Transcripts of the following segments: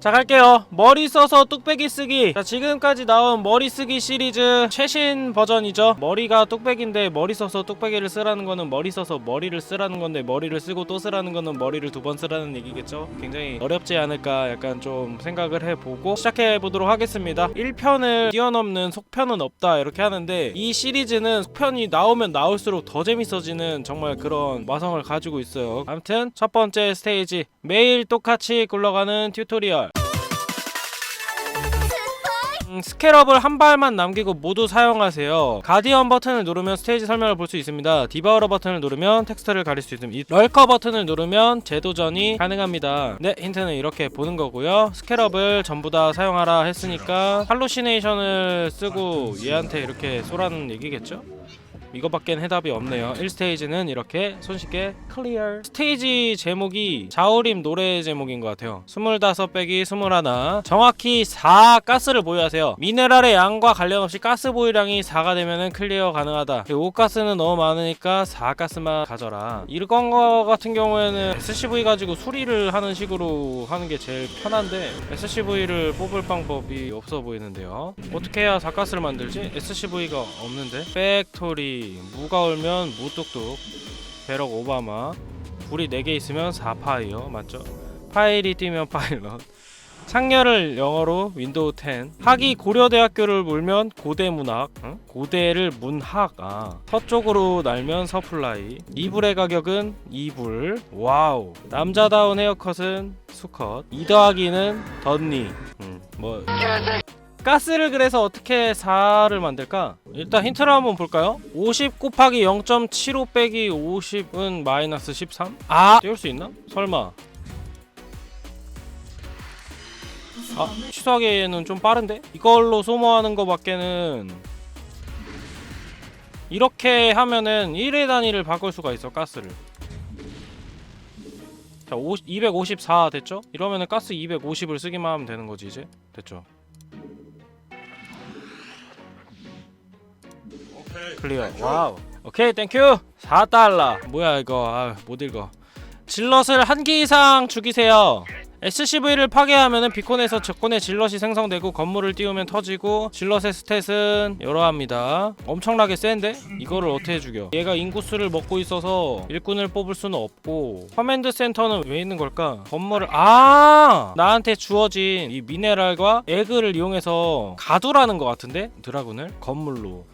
자 갈게요. 머리 써서 뚝배기 쓰기. 자 지금까지 나온 머리 쓰기 시리즈 최신 버전이죠. 머리가 뚝배기인데 머리 써서 뚝배기를 쓰라는 거는 머리 써서 머리를 쓰라는 건데 머리를 쓰고 또 쓰라는 거는 머리를 두 번 쓰라는 얘기겠죠? 굉장히 어렵지 않을까 약간 좀 생각을 해보고 시작해 보도록 하겠습니다. 1편을 뛰어넘는 속편은 없다 이렇게 하는데 이 시리즈는 속편이 나오면 나올수록 더 재밌어지는 정말 그런 마성을 가지고 있어요. 아무튼 첫 번째 스테이지. 매일 똑같이 굴러가는 튜토리얼 음, 스케럽을 한 발만 남기고 모두 사용하세요. 가디언 버튼을 누르면 스테이지 설명을 볼 수 있습니다. 디바우러 버튼을 누르면 텍스트를 가릴 수 있습니다. 이 럴커 버튼을 누르면 재도전이 가능합니다. 네, 힌트는 이렇게 보는 거고요. 스케럽을 전부 다 사용하라 했으니까 할로시네이션을 쓰고 얘한테 이렇게 쏘라는 얘기겠죠? 이거밖엔 해답이 없네요. 1스테이지는 이렇게 손쉽게 클리어. 스테이지 제목이 자우림 노래 제목인 것 같아요. 25 빼기 21. 정확히 4 가스를 보유하세요. 미네랄의 양과 관련 없이 가스 보유량이 4가 되면 클리어 가능하다. 5가스는 너무 많으니까 4가스만 가져라. 이런 거 같은 경우에는 SCV 가지고 수리를 하는 식으로 하는 게 제일 편한데 SCV를 뽑을 방법이 없어 보이는데요. 어떻게 해야 4가스를 만들지? SCV가 없는데. 팩토리 무가 울면 무뚝뚝. 배럭 오바마. 불이 4개 있으면 4파이어. 맞죠? 파일이 뛰면 파일럿. 창렬을 영어로 윈도우 10 학이 고려대학교를 물면 고대문학. 응? 고대를 문학. 아. 서쪽으로 날면 서플라이. 이불의 가격은 2불. 와우. 남자다운 헤어컷은 수컷. 2 더하기는 덧니. 음, 뭐 가스를 그래서 어떻게 4를 만들까? 일단 힌트를 한번 볼까요? 50 곱하기 0.75 빼기 50은 마이너스 13? 아! 띄울 수 있나? 설마 아 취소하기에는 좀 빠른데? 이걸로 소모하는 거 밖에는 이렇게 하면은 1회 단위를 바꿀 수가 있어 가스를 자 50, 254 됐죠? 이러면은 가스 250을 쓰기만 하면 되는 거지 이제 됐죠 클리어. 와우. 오케이 땡큐 4달러. 뭐야 이거? 아, 못 읽어. 질럿을 한 개 이상 죽이세요. SCV를 파괴하면 비콘에서 적군의 질럿이 생성되고 건물을 띄우면 터지고 질럿의 스탯은 이러합니다. 엄청나게 센데? 이거를 어떻게 죽여? 얘가 인구수를 먹고 있어서 일꾼을 뽑을 수는 없고 커맨드 센터는 왜 있는 걸까? 건물을 아! 나한테 주어진 이 미네랄과 에그를 이용해서 가두라는 것 같은데? 드라군을? 건물로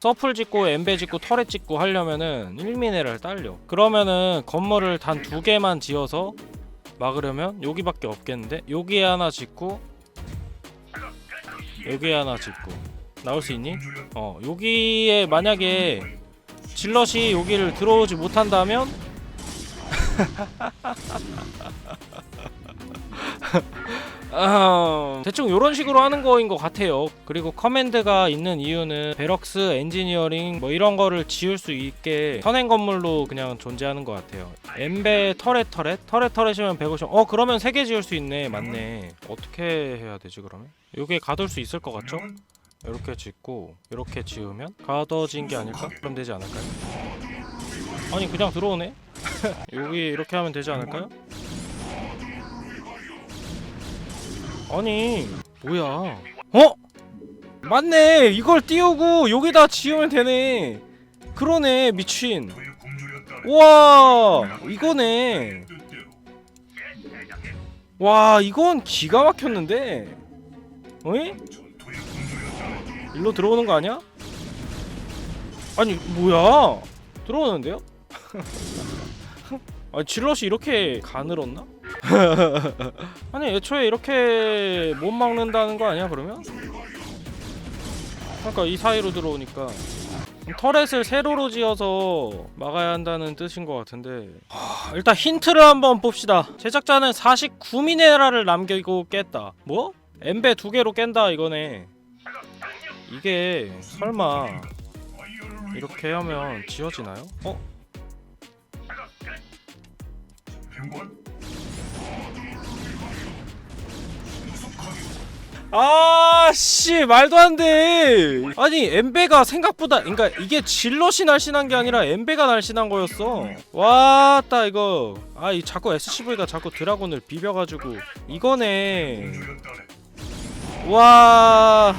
서플 짓고 엠베 짓고 터렛 짓고 하려면은 1미네랄 딸려. 그러면은 건물을 단 두 개만 지어서 막으려면 여기밖에 없겠는데? 여기에 하나 짓고 여기에 하나 짓고. 나올 수 있니? 어 여기에 만약에 질럿이 여기를 들어오지 못한다면 아, 대충 이런 식으로 하는 거인 것 같아요. 그리고 커맨드가 있는 이유는 베럭스, 엔지니어링 뭐 이런 거를 지을 수 있게 선행 건물로 그냥 존재하는 것 같아요. 엠베 터렛 터렛 터렛 터렛이면 150. 어 그러면 3개 지을 수 있네. 맞네. 어떻게 해야 되지 그러면? 요게 가둘 수 있을 것 같죠? 이렇게 짓고 이렇게 지으면 가둬진 게 아닐까? 그럼 되지 않을까요? 아니 그냥 들어오네. 여기 이렇게 하면 되지 않을까요? 아니 뭐야 어? 맞네 이걸 띄우고 여기다 지으면 되네 그러네 미친 우와 이거네 와 이건 기가 막혔는데 어이? 일로 들어오는 거 아니야? 아니 뭐야 들어오는데요? 아 질럿이 이렇게 가늘었나? 아니 애초에 이렇게 못 막는다는 거 아니야 그러면? 그러니까 이 사이로 들어오니까 터렛을 세로로 지어서 막아야 한다는 뜻인 것 같은데 하, 일단 힌트를 한번 봅시다 제작자는 49미네랄을 남기고 깼다 뭐? 엠베 두 개로 깬다 이거네 이게 설마 이렇게 하면 지워지나요? 어? 아씨 말도 안 돼. 아니 엠베가 생각보다 그러니까 이게 질럿이 날씬한 게 아니라 엠베가 날씬한 거였어. 와따 이거. 아 이 자꾸 SCV가 자꾸 드라곤을 비벼가지고 이거네. 와.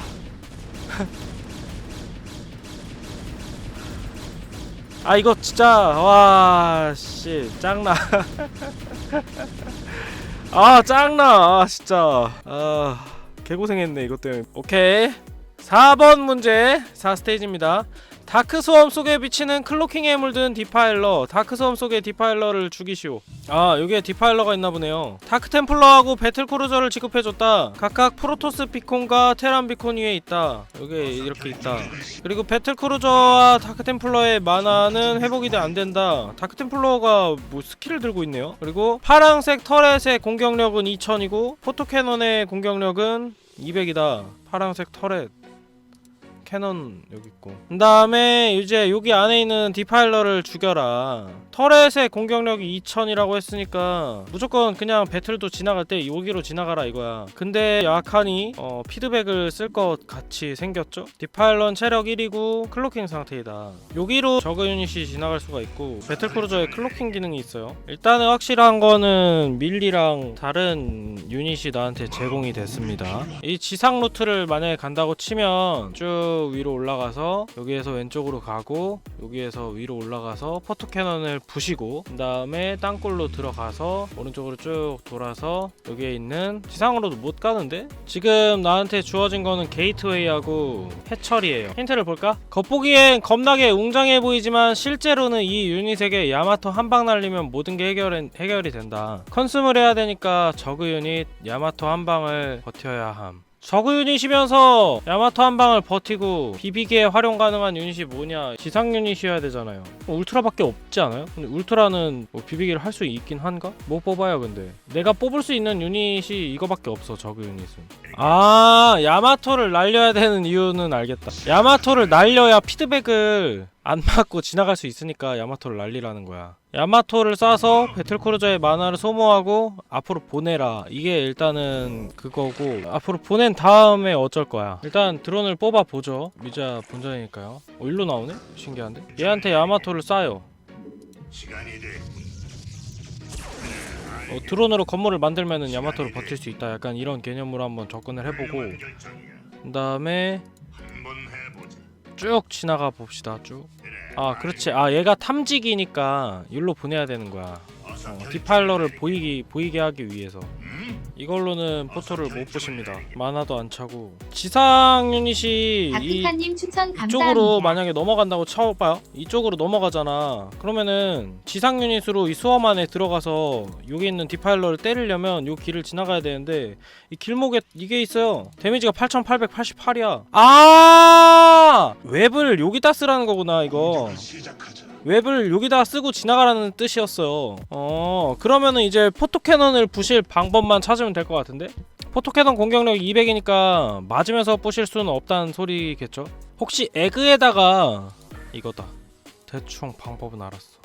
아 이거 진짜 와씨 짱나. 아 짱나. 아 진짜. 아 개고생했네 이것 때문에. 오케이. 4번 문제 4스테이지입니다 다크 소음 속에 비치는 클로킹에 물든 디파일러. 다크 소음 속의 디파일러를 죽이시오. 아 여기에 디파일러가 있나 보네요. 다크 템플러하고 배틀 크루저를 지급해줬다. 각각 프로토스 비콘과 테란 비콘 위에 있다. 여기에 이렇게 있다. 그리고 배틀 크루저와 다크 템플러의 만화는 회복이 돼 안 된다. 다크 템플러가 뭐 스킬을 들고 있네요. 그리고 파랑색 터렛의 공격력은 2000이고 포토캐논의 공격력은 200이다. 파랑색 터렛 캐논 여기 있고. 그 다음에 이제 여기 안에 있는 디파일러를 죽여라. 터렛의 공격력이 2000이라고 했으니까 무조건 그냥 배틀도 지나갈 때 여기로 지나가라 이거야. 근데 약하니 어, 피드백을 쓸 것 같이 생겼죠? 디파일러는 체력 1이고 클로킹 상태이다. 여기로 저그 유닛이 지나갈 수가 있고 배틀크루저에 클로킹 기능이 있어요. 일단은 확실한 거는 밀리랑 다른 유닛이 나한테 제공이 됐습니다. 이 지상 루트를 만약에 간다고 치면 쭉 위로 올라가서 여기에서 왼쪽으로 가고 여기에서 위로 올라가서 포토캐논을 부시고 그 다음에 땅굴로 들어가서 오른쪽으로 쭉 돌아서 여기에 있는 지상으로도 못 가는데 지금 나한테 주어진 거는 게이트웨이하고 해철이에요. 힌트를 볼까? 겉보기엔 겁나게 웅장해 보이지만 실제로는 이 유닛에게 야마토 한 방 날리면 모든 게 해결, 해결이 된다. 컨숨을 해야 되니까 저그 유닛 야마토 한 방을 버텨야 함 저그 유닛이면서 야마토 한 방을 버티고 비비기에 활용 가능한 유닛이 뭐냐 지상 유닛이어야 되잖아요 어, 울트라밖에 없지 않아요? 근데 울트라는 뭐 비비기를 할 수 있긴 한가? 못 뽑아요 근데 내가 뽑을 수 있는 유닛이 이거밖에 없어 저그 유닛은 아 야마토를 날려야 되는 이유는 알겠다 야마토를 날려야 피드백을 안 맞고 지나갈 수 있으니까 야마토를 날리라는 거야. 야마토를 쏴서 배틀크루저의 만화를 소모하고 앞으로 보내라. 이게 일단은 그거고 앞으로 보낸 다음에 어쩔 거야. 일단 드론을 뽑아 보죠. 미자 본전이니까요. 어 일로 나오네? 신기한데? 얘한테 야마토를 쏴요. 어, 드론으로 건물을 만들면은 야마토를 버틸 수 있다. 약간 이런 개념으로 한번 접근을 해보고 그 다음에 쭉 지나가 봅시다 쭉. 아 그렇지. 아 얘가 탐지기니까 일로 보내야 되는 거야. 어, 디파일러를 보이기 보이게 하기 위해서. 이걸로는 포토를 못 보십니다. 만화도 안 차고 지상 유닛이 이 박티카님 추천 이쪽으로 감사합니다. 만약에 넘어간다고 쳐봐요. 이쪽으로 넘어가잖아. 그러면은 지상 유닛으로 이 수험 안에 들어가서 여기 있는 디파일러를 때리려면 요 길을 지나가야 되는데 이 길목에 이게 있어요. 데미지가 8,888이야. 아 웹을 여기다 쓰라는 거구나 이거. 웹을 여기다 쓰고 지나가라는 뜻이었어요. 어 그러면은 이제 포토캐논을 부실 방법만 찾으면 될 것 같은데? 포토캐논 공격력 200이니까 맞으면서 부실 수는 없다는 소리겠죠? 혹시 에그에다가 이거다. 대충 방법은 알았어.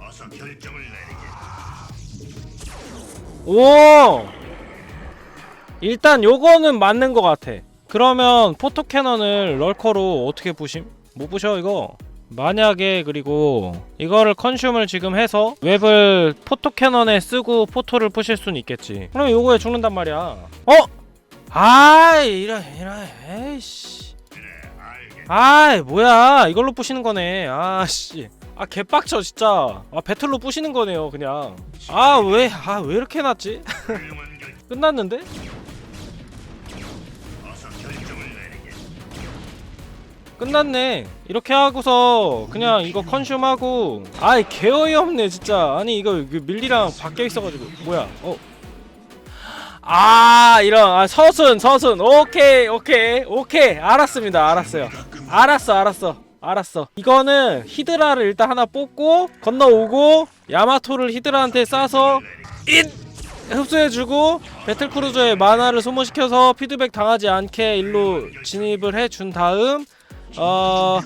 어서 결정을 내리게. 오! 일단 요거는 맞는 것 같아. 그러면 포토캐논을 럴커로 어떻게 부심? 못 부셔 이거. 만약에 그리고 이거를 컨슘을 지금 해서 웹을 포토캐논에 쓰고 포토를 부실 수는 있겠지. 그럼 요거에 죽는단 말이야. 어? 아 이런 이런 에이씨. 아이 뭐야 이걸로 부시는 거네. 아씨. 아 개빡쳐 진짜. 아 배틀로 부시는 거네요 그냥. 아 왜 아 왜 이렇게 해놨지? 끝났는데? 끝났네. 이렇게 하고서 그냥 이거 컨슘하고 아이 개어이 없네 진짜. 아니 이거 그 밀리랑 바뀌어 있어가지고. 뭐야? 어? 아 이런. 아 서순 서순. 오케이 오케이 오케이. 알았습니다. 알았어요. 알았어 알았어. 알았어. 이거는 히드라를 일단 하나 뽑고 건너오고 야마토를 히드라한테 쏴서 잇! 흡수해주고 배틀크루저의 만화를 소모시켜서 피드백 당하지 않게 일로 진입을 해 준 다음 어...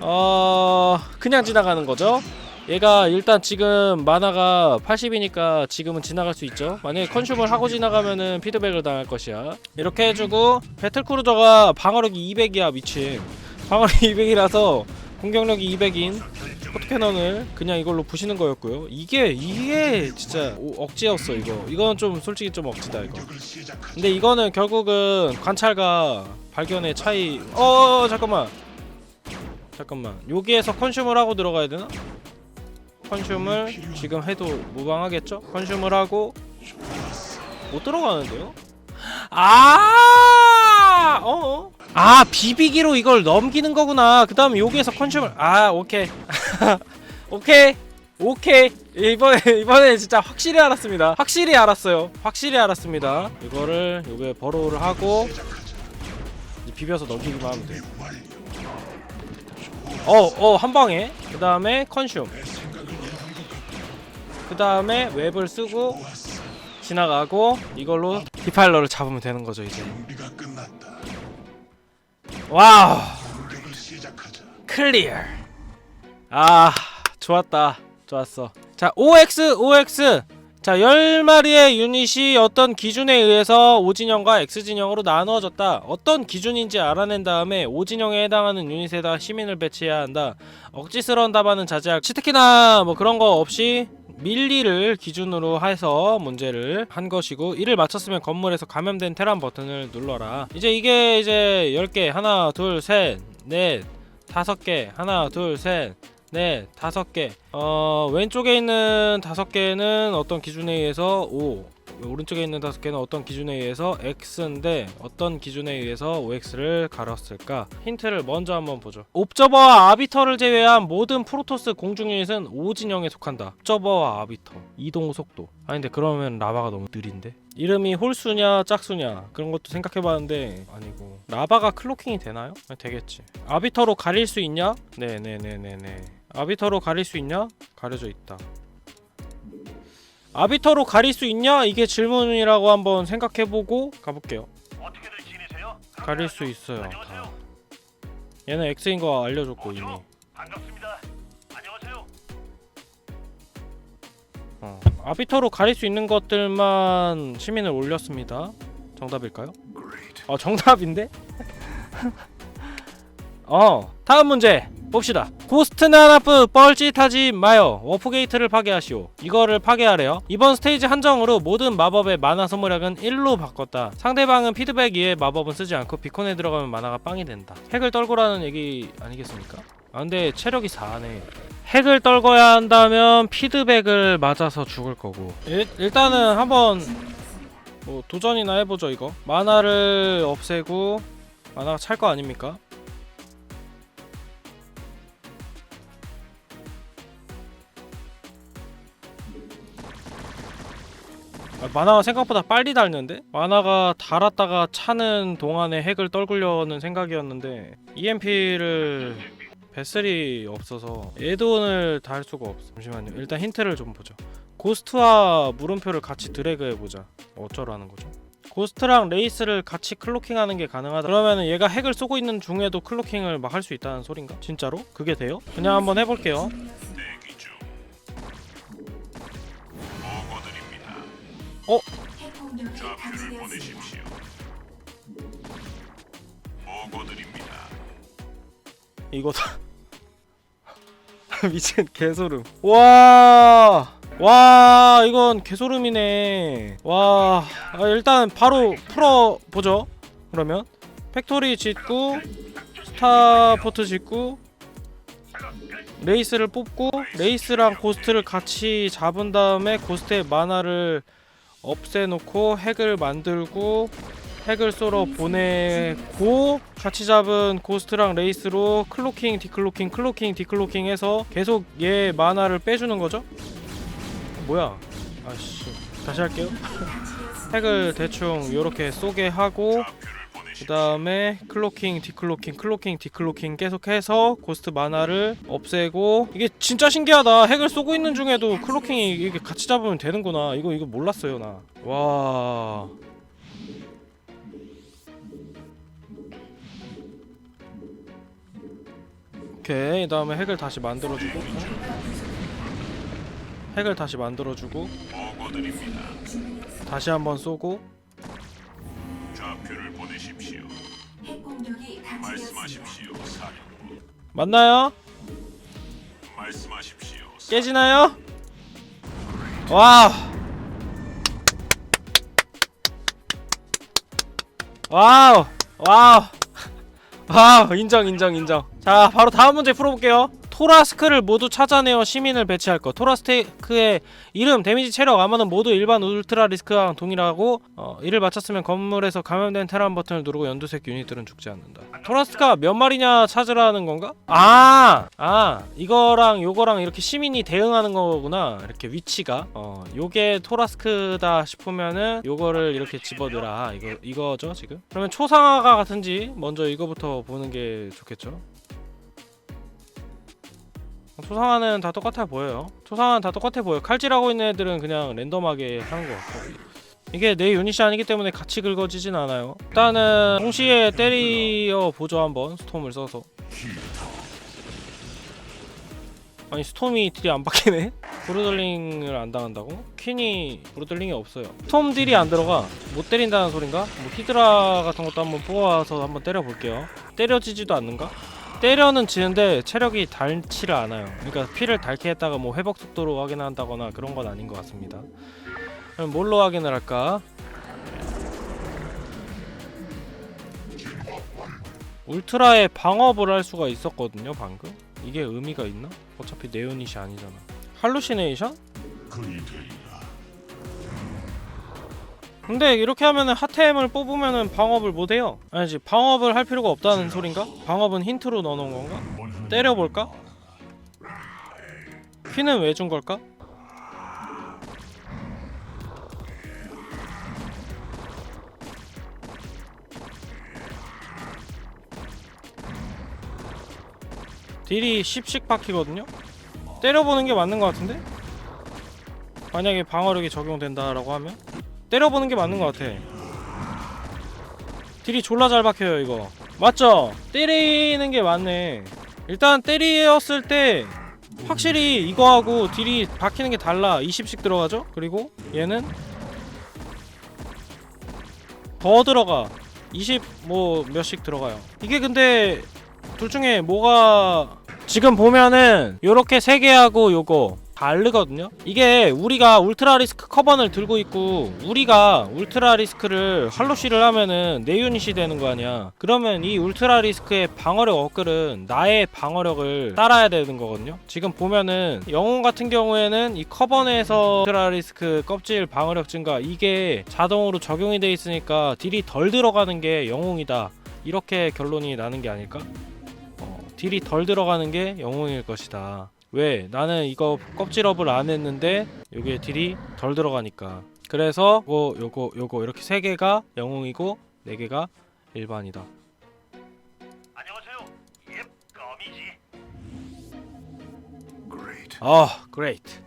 어... 그냥 지나가는 거죠? 얘가 일단 지금 만화가 80이니까 지금은 지나갈 수 있죠. 만약에 컨슘을 하고 지나가면은 피드백을 당할 것이야. 이렇게 해주고 배틀크루저가 방어력이 200이야 미친. 방어력이 200이라서 공격력이 200인 포트캐넌을 그냥 이걸로 부시는 거였고요. 이게 이게 진짜 오- 억지였어 이거. 이건 좀 솔직히 좀 억지다 이거. 근데 이거는 결국은 관찰과 발견의 차이 어 잠깐만 잠깐만 여기에서 컨슘을 하고 들어가야 되나? 컨슘을 지금 해도 무방하겠죠? 컨슘을 하고 못 들어가는데요? 아, 어? 아 비비기로 이걸 넘기는 거구나. 그 다음에 여기에서 컨슘을 아 오케이 오케이 오케이 이번에 이번에 진짜 확실히 알았습니다. 확실히 알았어요. 확실히 알았습니다. 이거를 요게 버로우를 하고 비벼서 넘기기만 하면 돼. 어 어 한 방에. 그 다음에 컨슘. 그 다음에 웹을 쓰고 지나가고 이걸로 디파일러를 잡으면 되는 거죠 이제. 와우. 클리어. 아 좋았다. 좋았어. 자 OX OX 자 10마리의 유닛이 어떤 기준에 의해서 O진영과 X진영으로 나누어졌다. 어떤 기준인지 알아낸 다음에 O진영에 해당하는 유닛에다 시민을 배치해야 한다. 억지스러운 답안은 자제할 특히나 뭐 그런 거 없이 밀리를 기준으로 해서 문제를 한 것이고 이를 맞췄으면 건물에서 감염된 테란 버튼을 눌러라. 이제 이게 이제 10개 하나 둘 셋 넷 다섯 개 하나 둘 셋 넷 다섯 개 어 왼쪽에 있는 다섯 개는 어떤 기준에 의해서? O 오른쪽에 있는 다섯 개는 어떤 기준에 의해서 X인데 어떤 기준에 의해서 OX를 가렸을까? 힌트를 먼저 한번 보죠. 옵저버와 아비터를 제외한 모든 프로토스 공중 유닛은 O진영에 속한다. 옵저버와 아비터 이동 속도. 아니 근데 그러면 라바가 너무 느린데? 이름이 홀수냐 짝수냐 그런 것도 생각해봤는데 아니고 라바가 클로킹이 되나요? 아, 되겠지. 아비터로 가릴 수 있냐? 네네네네네. 아비터로 가릴 수 있냐? 가려져 있다. 아비터로 가릴 수 있냐? 이게 질문이라고 한번 생각해보고 가볼게요. 어떻게들 지내세요? 가릴 수 있어요. 다. 얘는 X인 거 알려줬고 이미. 반갑습니다. 안녕하세요. 어. 아비터로 가릴 수 있는 것들만 시민을 올렸습니다. 정답일까요? 어 정답인데? 어 다음 문제 봅시다. 고스트나 나프 뻘짓하지 마요. 워프게이트를 파괴하시오. 이거를 파괴하래요. 이번 스테이지 한정으로 모든 마법의 마나 소모량은 1로 바꿨다. 상대방은 피드백 이에 마법은 쓰지 않고 비콘에 들어가면 마나가 빵이 된다. 핵을 떨고라는 얘기 아니겠습니까? 아 근데 체력이 4네. 핵을 떨궈야 한다면 피드백을 맞아서 죽을 거고 일, 일단은 한번 뭐 도전이나 해보죠 이거 마나를 없애고 마나가 찰 거 아닙니까? 아, 마나가 생각보다 빨리 닳는데? 마나가 닳았다가 차는 동안에 핵을 떨구려는 생각이었는데 EMP를 배슬이 없어서 에드온을 달 수가 없어 잠시만요 일단 힌트를 좀 보죠 고스트와 물음표를 같이 드래그 해보자 어쩌라는 거죠 고스트랑 레이스를 같이 클로킹하는 게 가능하다 그러면은 얘가 핵을 쏘고 있는 중에도 클로킹을 막 할 수 있다는 소린가? 진짜로? 그게 돼요? 그냥 한번 해볼게요 어? 좌표를 보내십시오. 보고드립니다. 이거 다 미친 개소름 와 와, 이건 개소름이네. 와, 아, 일단 바로 풀어 보죠. 그러면 팩토리 짓고 스타포트 짓고 레이스를 뽑고 레이스랑 고스트를 같이 잡은 다음에 고스트의 마나를 없애놓고 핵을 만들고 핵을 쏘러 보내고 같이 잡은 고스트랑 레이스로 클로킹 디클로킹 클로킹 디클로킹 해서 계속 얘 마나를 빼주는 거죠? 뭐야? 아씨 다시 할게요. 핵을 대충 요렇게 쏘게 하고 그 다음에 클로킹 디클로킹 클로킹 디클로킹 계속해서 고스트 마나를 없애고 이게 진짜 신기하다. 핵을 쏘고 있는 중에도 클로킹이 이게 같이 잡으면 되는구나. 이거 이거 몰랐어요 나 와. 오케이. 그 다음에 핵을 다시 만들어주고. 핵을 다시 만들어주고. 다시 한번 쏘고 좌표를 보내십시오. 핵공격이. 말씀하십시오, 사령부. 맞나요? 말씀하십시오. 깨지나요? 와우 와우 와우 와우 인정 인정 인정 자 바로 다음 문제 풀어 볼게요 토라스크를 모두 찾아내어 시민을 배치할 것. 토라스테크의 이름 데미지 체력 아마는 모두 일반 울트라 리스크랑 동일하고 어, 이를 맞췄으면 건물에서 감염된 테란 버튼을 누르고 연두색 유닛들은 죽지 않는다. 토라스크가 몇 마리냐 찾으라는 건가? 아! 아! 이거랑 요거랑 이렇게 시민이 대응하는 거구나. 이렇게 위치가. 어 요게 토라스크다 싶으면은 요거를 이렇게 집어넣으라. 이거 이거죠 지금? 그러면 초상화가 같은지 먼저 이거부터 보는 게 좋겠죠 초상화는 다 똑같아 보여요 초상화는 다 똑같아 보여 칼질하고 있는 애들은 그냥 랜덤하게 하는 것 같고 이게 내 유닛이 아니기 때문에 같이 긁어지진 않아요 일단은 동시에 때리어 보죠 한번 스톰을 써서 아니 스톰이 딜이 안 박히네? 브루들링을 안 당한다고? 퀸이 브루들링이 없어요 스톰 딜이 안 들어가 못 때린다는 소린가? 뭐 히드라 같은 것도 한번 뽑아서 한번 때려볼게요 때려지지도 않는가? 때려는 지는데 체력이 닳지를 않아요 그러니까 피를 닳게 했다가 뭐 회복 속도로 확인한다거나 그런 건 아닌 것 같습니다 그럼 뭘로 확인을 할까? 울트라의 방업을 할 수가 있었거든요 방금 이게 의미가 있나? 어차피 내 유닛이 아니잖아 할루시네이션? 근데 이렇게 하면은 핫템을 뽑으면은 방업을 못해요 아니지 방업을 할 필요가 없다는 소린가? 방업은 힌트로 넣어놓은 건가? 때려볼까? 퀸은 왜준 걸까? 딜이 10씩 박히거든요? 때려보는 게 맞는 것 같은데? 만약에 방어력이 적용된다라고 하면? 때려보는 게 맞는 것 같아. 딜이 졸라 잘 박혀요 이거. 맞죠? 때리는 게 맞네. 일단 때리었을 때 확실히 이거하고 딜이 박히는 게 달라. 20씩 들어가죠? 그리고 얘는 더 들어가. 20 뭐 몇씩 들어가요? 이게 근데 둘 중에 뭐가 지금 보면은 요렇게 세 개하고 요거 다르거든요 이게 우리가 울트라 리스크 커번을 들고 있고 우리가 울트라 리스크를 할로시를 하면은 내 유닛이 되는 거 아니야 그러면 이 울트라 리스크의 방어력 업글은 나의 방어력을 따라야 되는 거거든요 지금 보면은 영웅 같은 경우에는 이 커번에서 울트라 리스크 껍질 방어력 증가 이게 자동으로 적용이 돼 있으니까 딜이 덜 들어가는 게 영웅이다 이렇게 결론이 나는 게 아닐까? 어, 딜이 덜 들어가는 게 영웅일 것이다. 왜? 나는 이거 껍질업을 안 했는데 여기에 딜이 덜 들어가니까. 그래서 요거 요거 요거 이렇게 세 개가 영웅이고 네 개가 일반이다. 안녕하세요. 예, 껌이지. 아, 그레이트.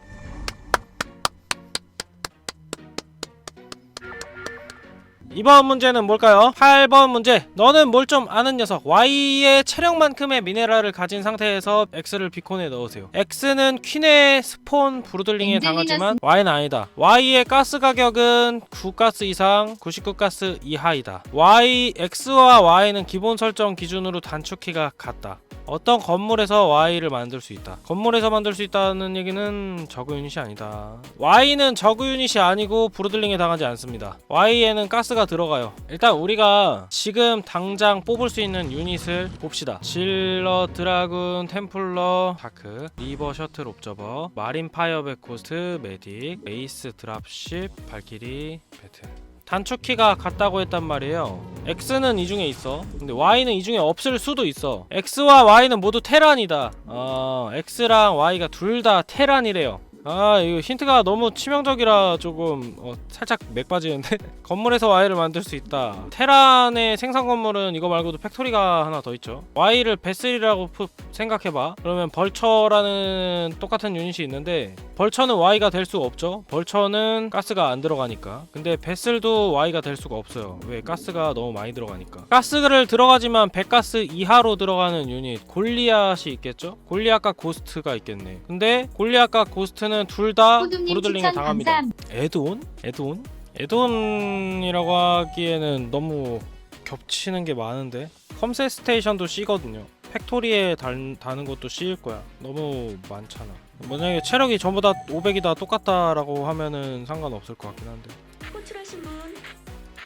이번 문제는 뭘까요? 8번 문제. 너는 뭘 좀 아는 녀석. Y의 체력만큼의 미네랄을 가진 상태에서 X를 비콘에 넣으세요. X는 퀸의 스폰 브루들링에 당하지만 Y는 아니다. Y의 가스 가격은 9가스 이상, 99가스 이하이다. Y, X와 Y는 기본 설정 기준으로 단축키가 같다. 어떤 건물에서 Y를 만들 수 있다. 건물에서 만들 수 있다는 얘기는 저그 유닛이 아니다. Y는 저그 유닛이 아니고 브루들링에 당하지 않습니다. Y에는 가스가 들어가요. 일단 우리가 지금 당장 뽑을 수 있는 유닛을 봅시다. 질러, 드라군, 템플러, 다크, 리버 셔틀 옵저버, 마린 파이어백 코스트, 메딕, 에이스 드랍십, 발키리, 배틀. 단축키가 같다고 했단 말이에요. X는 이 중에 있어. 근데 Y는 이 중에 없을 수도 있어. X와 Y는 모두 테란이다. 어, X랑 Y가 둘 다 테란이래요. 아 이거 힌트가 너무 치명적이라 조금 어, 살짝 맥 빠지는데? 건물에서 Y를 만들 수 있다. 테란의 생산 건물은 이거 말고도 팩토리가 하나 더 있죠. Y를 베슬이라고 푸- 생각해봐. 그러면 벌처라는 똑같은 유닛이 있는데 벌처는 Y가 될 수가 없죠. 벌처는 가스가 안 들어가니까. 근데 베슬도 Y가 될 수가 없어요. 왜? 가스가 너무 많이 들어가니까. 가스를 들어가지만 100가스 이하로 들어가는 유닛 골리앗이 있겠죠? 골리앗과 고스트가 있겠네. 근데 골리앗과 고스트는 하면은 둘다 브루들링에 당합니다. 에드온? 에드온? 에드온이라고 하기에는 너무 겹치는 게 많은데 컴셋 스테이션도 C거든요 팩토리에 달, 다는 것도 C일 거야 너무 많잖아 만약에 체력이 전부 다 500이 다 똑같다라고 하면은 상관없을 것 같긴 한데 호출하신 분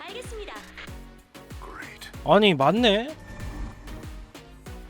알겠습니다. 아니 맞네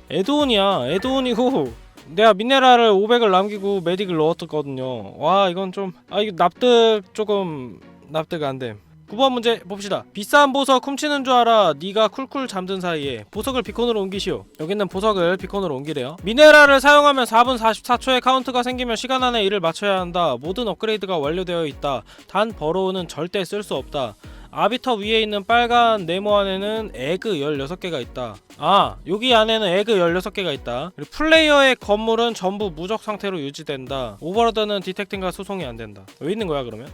에드온이야 에드온이고 내가 미네랄을 500을 남기고 메딕을 넣었거든요. 와 이건 좀 아 이거 납득 조금 납득 안됨 9번 문제 봅시다 비싼 보석 훔치는 줄 알아 네가 쿨쿨 잠든 사이에 보석을 비콘으로 옮기시오 여기 있는 보석을 비콘으로 옮기래요 미네랄을 사용하면 4분 44초의 카운트가 생기면 시간 안에 이를 맞춰야 한다 모든 업그레이드가 완료되어 있다 단 버로우는 절대 쓸 수 없다 아비터 위에 있는 빨간 네모 안에는 에그 16개가 있다. 아, 여기 안에는 에그 16개가 있다. 그리고 플레이어의 건물은 전부 무적 상태로 유지된다. 오버로드는 디텍팅과 수송이 안 된다. 왜 있는 거야, 그러면?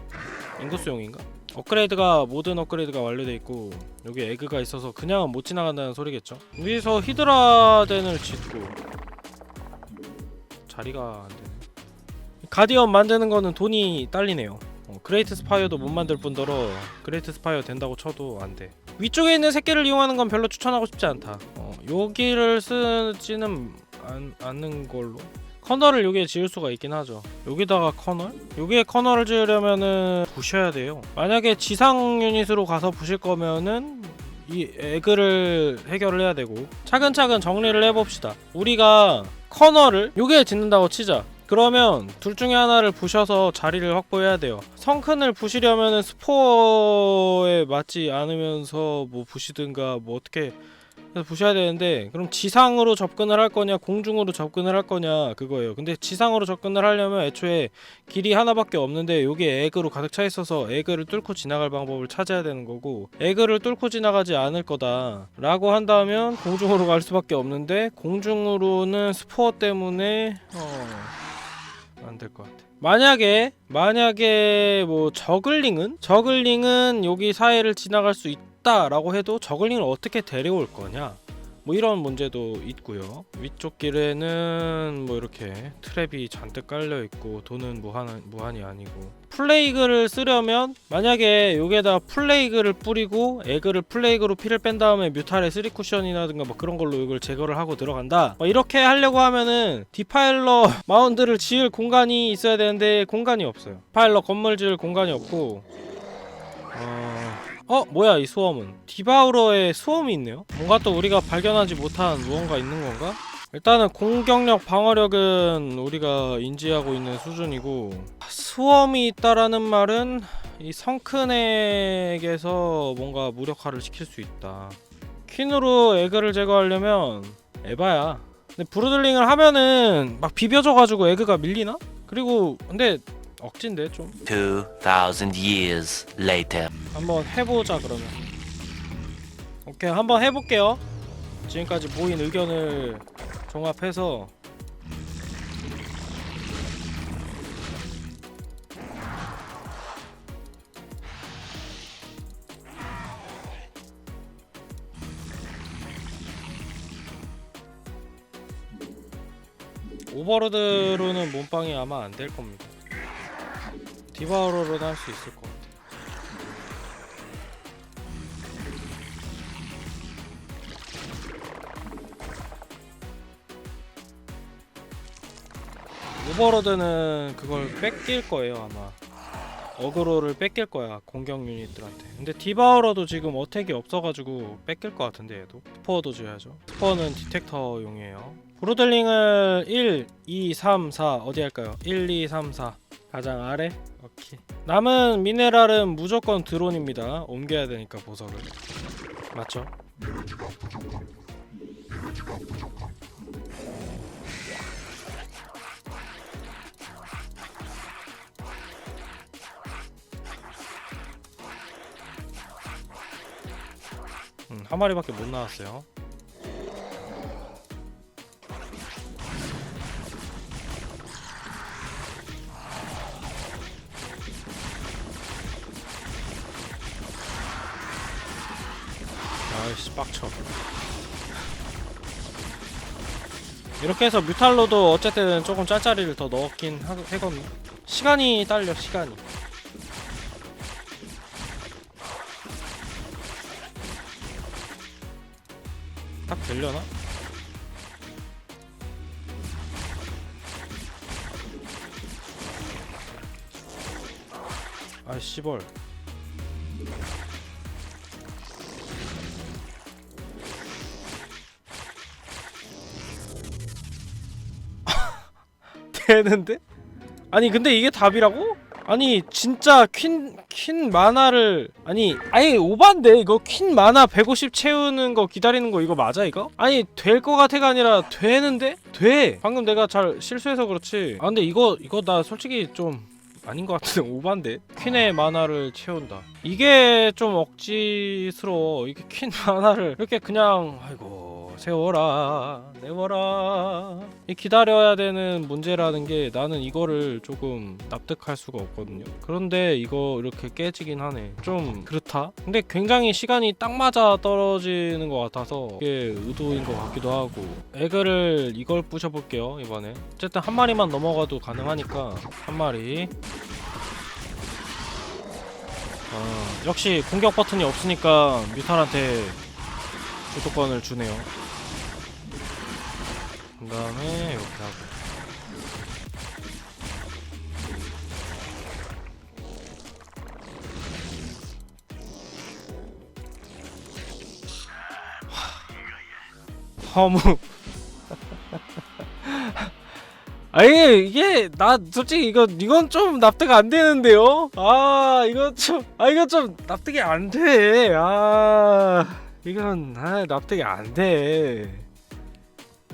인구수용인가? 업그레이드가 모든 업그레이드가 완료돼 있고 여기 에그가 있어서 그냥은 못 지나간다는 소리겠죠. 위에서 히드라덴을 짓고 자리가 안 되네. 가디언 만드는 거는 돈이 딸리네요. 어, 그레이트 스파이어도 못 만들 뿐더러 그레이트 스파이어 된다고 쳐도 안 돼. 위쪽에 있는 새끼를 이용하는 건 별로 추천하고 싶지 않다. 어, 여기를 쓰지는 않, 않는 걸로. 커널을 여기에 지을 수가 있긴 하죠. 여기다가 커널? 여기에 커널을 지으려면은 부셔야 돼요. 만약에 지상 유닛으로 가서 부실 거면은 이 에그를 해결을 해야 되고 차근차근 정리를 해봅시다. 우리가 커널을 여기에 짓는다고 치자. 그러면 둘 중에 하나를 부셔서 자리를 확보해야 돼요. 성큰을 부시려면은 스포에 맞지 않으면서 뭐 부시든가 뭐 어떻게 해서 부셔야 되는데 그럼 지상으로 접근을 할 거냐 공중으로 접근을 할 거냐 그거예요. 근데 지상으로 접근을 하려면 애초에 길이 하나밖에 없는데 여기에 에그로 가득 차 있어서 에그를 뚫고 지나갈 방법을 찾아야 되는 거고 에그를 뚫고 지나가지 않을 거다 라고 한다면 공중으로 갈 수밖에 없는데 공중으로는 스포 때문에 어... 안 될 것 같아. 만약에 만약에 뭐 저글링은 저글링은 여기 사이를 지나갈 수 있 다라고 해도 저글링을 어떻게 데려올 거냐? 뭐 이런 문제도 있고요. 위쪽 길에는 뭐 이렇게 트랩이 잔뜩 깔려 있고 돈은 무한 무한이 아니고 플레이그를 쓰려면 만약에 여기에다 플레이그를 뿌리고 에그를 플레이그로 피를 뺀 다음에 뮤탈의 쓰리 쿠션이라든가 뭐 그런 걸로 이걸 제거를 하고 들어간다. 뭐 이렇게 하려고 하면은 디파일러 마운드를 지을 공간이 있어야 되는데 공간이 없어요. 디파일러 건물 지을 공간이 없고 어... 어 뭐야 이 수험은 디바우러의 수험이 있네요 뭔가 또 우리가 발견하지 못한 무언가 있는 건가? 일단은 공격력 방어력은 우리가 인지하고 있는 수준이고 수험이 있다라는 말은 이 성큰에게서 뭔가 무력화를 시킬 수 있다 퀸으로 에그를 제거하려면 에바야 근데 브루들링을 하면은 막 비벼져가지고 에그가 밀리나? 그리고 근데 억진데 좀. 2,000 years later. 한번 해보자 그러면. 오케이 한번 해볼게요. 지금까지 모인 의견을 종합해서. 오버로드로는 몸빵이 아마 안 될 겁니다 디바우로로는 할 수 있을 것 같아요. 오버로드는 그걸 뺏길 거예요 아마. 어그로를 뺏길 거야 공격 유닛들한테. 근데 디바우러도 지금 어택이 없어가지고 뺏길 것 같은데 얘도. 스포어도 줘야죠. 스포어는 디텍터용이에요. 브로들링을 1, 2, 3, 4 어디 할까요? 1, 2, 3, 4 가장 아래? 오케이 남은 미네랄은 무조건 드론입니다 옮겨야 되니까 보석을 맞죠? 음, 한 마리밖에 못 나왔어요. 빡쳐. 이렇게 해서 뮤탈로도 어쨌든 조금 짤짤이를 더 넣었긴 하, 하거든요. 시간이 딸려 시간이 딱 되려나? 아 씨벌 되는데? 아니 근데 이게 답이라고? 아니 진짜 퀸, 퀸 만화를 아니 아예 오반데 이거 퀸 만화 150 채우는 거 기다리는 거 이거 맞아 이거? 아니 될 거 같아가 아니라 되는데? 돼! 방금 내가 잘 실수해서 그렇지 아 근데 이거 이거 나 솔직히 좀 아닌 것 같은데 오반데? 퀸의 만화를 채운다. 이게 좀 억지스러워. 이게 퀸 만화를 이렇게 그냥 아이고 세워라 내워라. 이 기다려야 되는 문제라는 게 나는 이거를 조금 납득할 수가 없거든요. 그런데 이거 이렇게 깨지긴 하네. 좀 그렇다? 근데 굉장히 시간이 딱 맞아 떨어지는 것 같아서 이게 의도인 것 같기도 하고. 에그를 이걸 부셔볼게요 이번에. 어쨌든 한 마리만 넘어가도 가능하니까 한 마리 어, 역시 공격 버튼이 없으니까 뮤탈한테 주도권을 주네요. 그 다음에 이렇게 하고. 하, 허무. 아니 이게 나 솔직히 이거 이건 좀 납득 안 되는데요. 아 이거 좀아 이거 좀 납득이 안 돼. 아 이건 아 납득이 안 돼.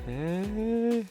에